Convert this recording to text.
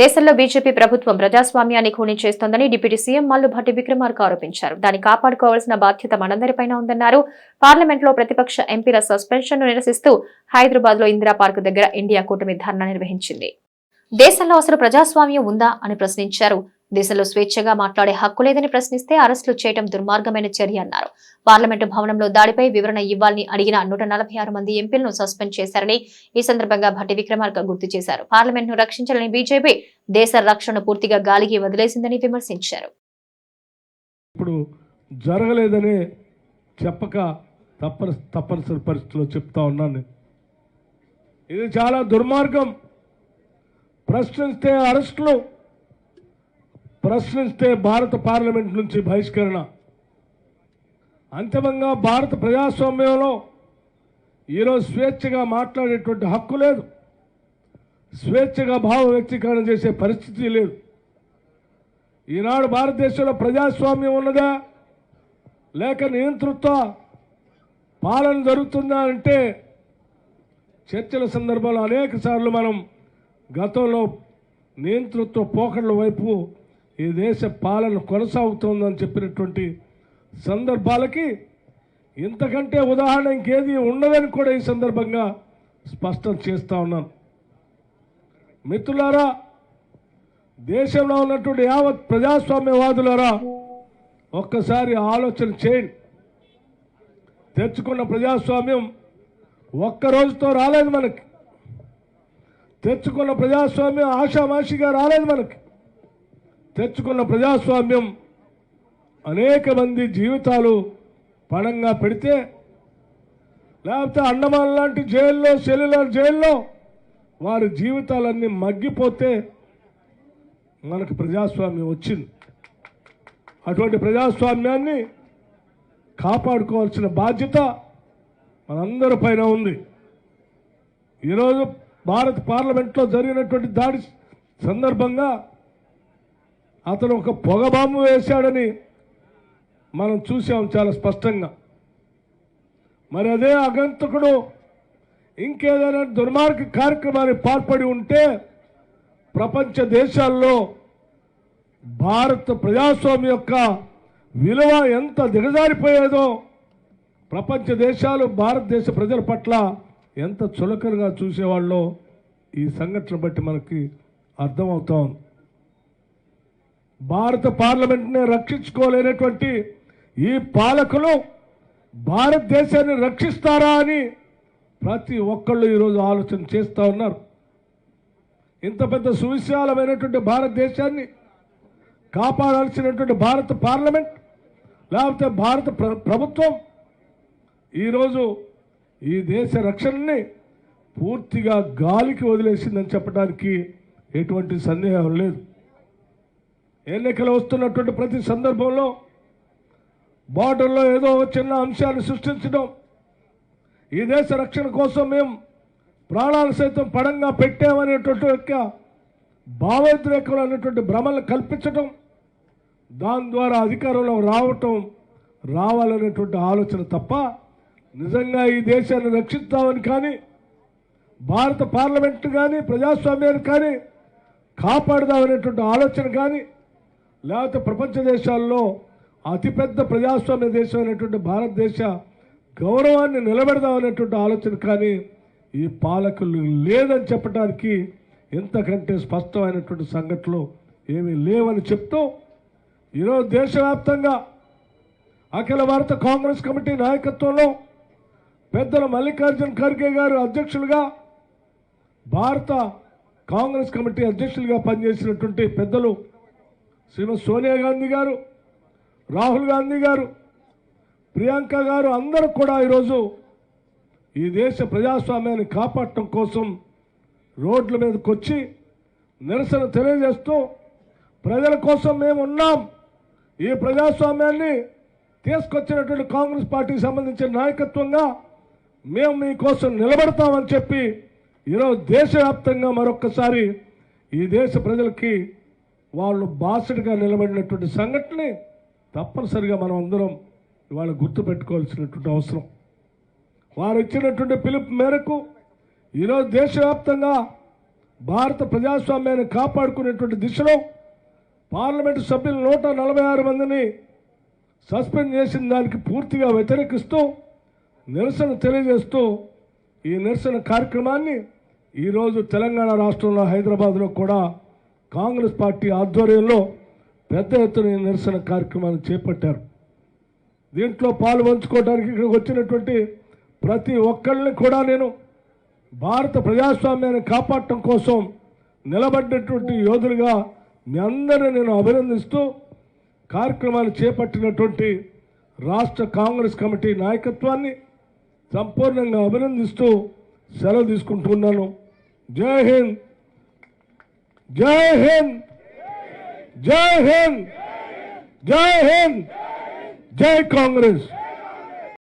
దేశంలో బీజేపీ ప్రభుత్వం ప్రజాస్వామ్యాన్ని ఖూనీ చేస్తోందని డిప్యూటీ సీఎం మల్లుభట్టి విక్రమార్క ఆరోపించారు. దాన్ని కాపాడుకోవాల్సిన బాధ్యత మనందరిపైన ఉందన్నారు. పార్లమెంట్లో ప్రతిపక్ష ఎంపీల సస్పెన్షన్ను నిరసిస్తూ హైదరాబాద్లో ఇందిరా పార్క్ దగ్గర ఇండియా కూటమి ధర్నా నిర్వహించింది. దేశంలో అసలు ప్రజాస్వామ్యం ఉందా అని ప్రశ్నించారు. దేశంలో స్వేచ్ఛగా మాట్లాడే హక్కు లేదని ప్రశ్నిస్తే అరెస్టులు చేయడం దుర్మార్గమైన చర్య అన్నారు. పార్లమెంటు భవనంలో దాడిపై వివరణ ఇవ్వాలని అడిగిన నూట నలభై ఆరు మంది ఎంపీలను సస్పెండ్ చేశారని ఈ సందర్భంగా భట్టి విక్రమార్క గుర్తు చేశారు. పార్లమెంట్ను రక్షించాలని బీజేపీ దేశ రక్షణను పూర్తిగా గాలికి వదిలేసిందని విమర్శించారు. ఇప్పుడు జరగలేదనే చెప్పక తప్పని తప్పనిసరి పరిస్థితిలో చెప్తా ఉన్నాను. ఇది చాలా దుర్మార్గం. ప్రశ్నిస్తే అరెస్టులు ప్రశ్నిస్తే భారత పార్లమెంట్ నుంచి బహిష్కరణ. అంతిమంగా భారత ప్రజాస్వామ్యంలో ఈరోజు స్వేచ్ఛగా మాట్లాడేటువంటి హక్కు లేదు. స్వేచ్ఛగా భావ వ్యక్తీకరణ చేసే పరిస్థితి లేదు. ఈనాడు భారతదేశంలో ప్రజాస్వామ్యం ఉన్నదా? లేక నియంతృత్వ పాలన జరుగుతుందా అంటే చర్చల సందర్భంలో అనేక మనం గతంలో నియంతృత్వ పోకడల వైపు ఈ దేశ పాలన కొనసాగుతోందని చెప్పినటువంటి సందర్భాలకి ఇంతకంటే ఉదాహరణ ఇంకేది ఉండదని కూడా ఈ సందర్భంగా స్పష్టం చేస్తూ ఉన్నాను. మిత్రులారా దేశంలో ఉన్నటువంటి యావత్ ప్రజాస్వామ్యవాదులారా ఒక్కసారి ఆలోచన చేయండి. తెచ్చుకున్న ప్రజాస్వామ్యం ఒక్క రోజుతో రాలేదు మనకి. తెచ్చుకున్న ప్రజాస్వామ్యం ఆషామాషిగా రాలేదు మనకి. తెచ్చుకున్న ప్రజాస్వామ్యం అనేక మంది జీవితాలు పణంగా పెడితే లేకపోతే అండమాన్ లాంటి జైల్లో సెల్యులర్ జైల్లో వారి జీవితాలన్నీ మగ్గిపోతే మనకు ప్రజాస్వామ్యం వచ్చింది. అటువంటి ప్రజాస్వామ్యాన్ని కాపాడుకోవాల్సిన బాధ్యత మనందరి పైన ఉంది. ఈరోజు భారత పార్లమెంట్లో జరిగినటువంటి దాడి సందర్భంగా అతను ఒక పొగ బాంబు వేశాడని మనం చూసాం చాలా స్పష్టంగా. మరి అదే అగంతకుడు ఇంకేదైనా దుర్మార్గ కార్యక్రమానికి పాల్పడి ఉంటే ప్రపంచ దేశాల్లో భారత ప్రజాస్వామ్యం యొక్క విలువ ఎంత దిగజారిపోయేదో ప్రపంచ దేశాలు భారతదేశ ప్రజల పట్ల ఎంత చులకనగా చూసేవాళ్ళో ఈ సంఘటన బట్టి మనకి అర్థమవుతా ఉంది. భారత పార్లమెంట్ని రక్షించుకోలేనటువంటి ఈ పాలకులు భారతదేశాన్ని రక్షిస్తారా అని ప్రతి ఒక్కళ్ళు ఈరోజు ఆలోచన చేస్తూ ఉన్నారు. ఇంత పెద్ద సువిశాలమైనటువంటి భారతదేశాన్ని కాపాడాల్సినటువంటి భారత పార్లమెంట్ లేకపోతే భారత ప్ర- ప్రభుత్వం ఈరోజు ఈ దేశ రక్షణని పూర్తిగా గాలికి వదిలేసిందని చెప్పడానికి ఎటువంటి సందేహం లేదు. ఎన్నికలు వస్తున్నటువంటి ప్రతి సందర్భంలో బార్డర్లో ఏదో ఒక చిన్న అంశాన్ని సృష్టించడం. ఈ దేశ రక్షణ కోసం మేము ప్రాణాలు సైతం పడంగా పెట్టామనేటువంటి యొక్క భావోద్రేకం అనేటువంటి భ్రమలను కల్పించడం దాని ద్వారా అధికారంలో రావటం రావాలనేటువంటి ఆలోచన తప్ప నిజంగా ఈ దేశాన్ని రక్షిస్తామని కానీ భారత పార్లమెంట్ కానీ ప్రజాస్వామ్యాన్ని కానీ కాపాడదామనేటువంటి ఆలోచన కానీ లేకపోతే ప్రపంచ దేశాల్లో అతిపెద్ద ప్రజాస్వామ్య దేశం అనేటువంటి భారతదేశ గౌరవాన్ని నిలబెడదామనేటువంటి ఆలోచన కానీ ఈ పాలకులు లేదని చెప్పడానికి ఇంతకంటే స్పష్టమైనటువంటి సంఘటనలు ఏమీ లేవని చెప్తూ ఈరోజు దేశవ్యాప్తంగా అఖిల భారత కాంగ్రెస్ కమిటీ నాయకత్వంలో పెద్దల మల్లికార్జున్ ఖర్గే గారు అధ్యక్షులుగా భారత కాంగ్రెస్ కమిటీ అధ్యక్షులుగా పనిచేసినటువంటి పెద్దలు శ్రీమతి సోనియా గాంధీ గారు రాహుల్ గాంధీ గారు ప్రియాంక గారు అందరూ కూడా ఈరోజు ఈ దేశ ప్రజాస్వామ్యాన్ని కాపాడటం కోసం రోడ్ల మీదకి వచ్చి నిరసన తెలియజేస్తూ ప్రజల కోసం మేము ఉన్నాం. ఈ ప్రజాస్వామ్యాన్ని తీసుకొచ్చినటువంటి కాంగ్రెస్ పార్టీకి సంబంధించిన నాయకత్వంగా మేము మీకోసం నిలబడతామని చెప్పి ఈరోజు దేశవ్యాప్తంగా మరొక్కసారి ఈ దేశ ప్రజలకి వాళ్ళు బాసటగా నిలబడినటువంటి సంఘటనని తప్పనిసరిగా మనం అందరం ఇవాళ గుర్తుపెట్టుకోవాల్సినటువంటి అవసరం. వారు ఇచ్చినటువంటి పిలుపు మేరకు ఈరోజు దేశవ్యాప్తంగా భారత ప్రజాస్వామ్యాన్ని కాపాడుకునేటువంటి దిశలో పార్లమెంటు సభ్యులు నూట నలభై ఆరు మందిని సస్పెండ్ చేసిన దానికి పూర్తిగా వ్యతిరేకిస్తూ నిరసన తెలియజేస్తూ ఈ నిరసన కార్యక్రమాన్ని ఈరోజు తెలంగాణ రాష్ట్రంలో హైదరాబాద్లో కూడా కాంగ్రెస్ పార్టీ ఆధ్వర్యంలో పెద్ద ఎత్తున నిరసన కార్యక్రమాన్ని చేపట్టారు. దీంట్లో పాలు పంచుకోవడానికి ఇక్కడికి వచ్చినటువంటి ప్రతి ఒక్కళ్ళని కూడా నేను భారత ప్రజాస్వామ్యాన్ని కాపాడటం కోసం నిలబడినటువంటి యోధులుగా మీ అందరిని నేను అభినందిస్తూ కార్యక్రమాలు చేపట్టినటువంటి రాష్ట్ర కాంగ్రెస్ కమిటీ నాయకత్వాన్ని సంపూర్ణంగా అభినందిస్తూ సెలవు తీసుకుంటున్నాను జై హింద్! జై హింద్ జై హింద్ జై హింద్ జై కాంగ్రెస్